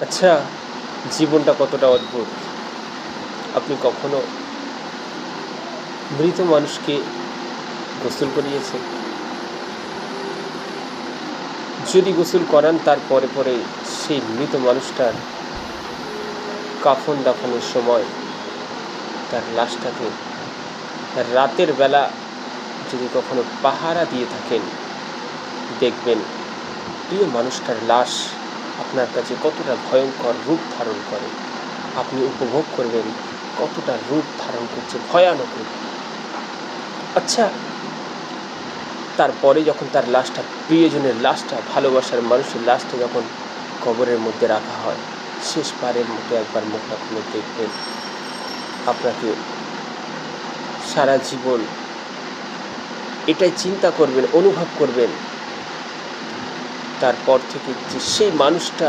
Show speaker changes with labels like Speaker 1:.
Speaker 1: আচ্ছা জীবনটা কতটা অদ্ভুত। আপনি কখনো মৃত মানুষকে গোসল করিয়েছেন? যদি গোসল করান তারপরে পরে সেই মৃত মানুষটার কাফন দাফনের সময় তার লাশটাকে রাতের বেলা যদি কখনো পাহারা দিয়ে থাকেন, দেখবেন প্রিয় মানুষটার লাশ আপনার কাছে কতটা ভয়ঙ্কর রূপ ধারণ করে, আপনি উপভোগ করবেন কতটা রূপ ধারণ করছে, ভয়ানক রূপ। আচ্ছা তারপরে যখন তার লাশটা, প্রিয়জনের লাশটা, ভালোবাসার মানুষের লাশটা যখন কবরের মধ্যে রাখা হয় শেষবারের মতো একবার মুখটা খুলে দেখবেন। আপনাকে সারা জীবন এটাই চিন্তা করবেন, অনুভব করবেন তারপর থেকে যে সেই মানুষটা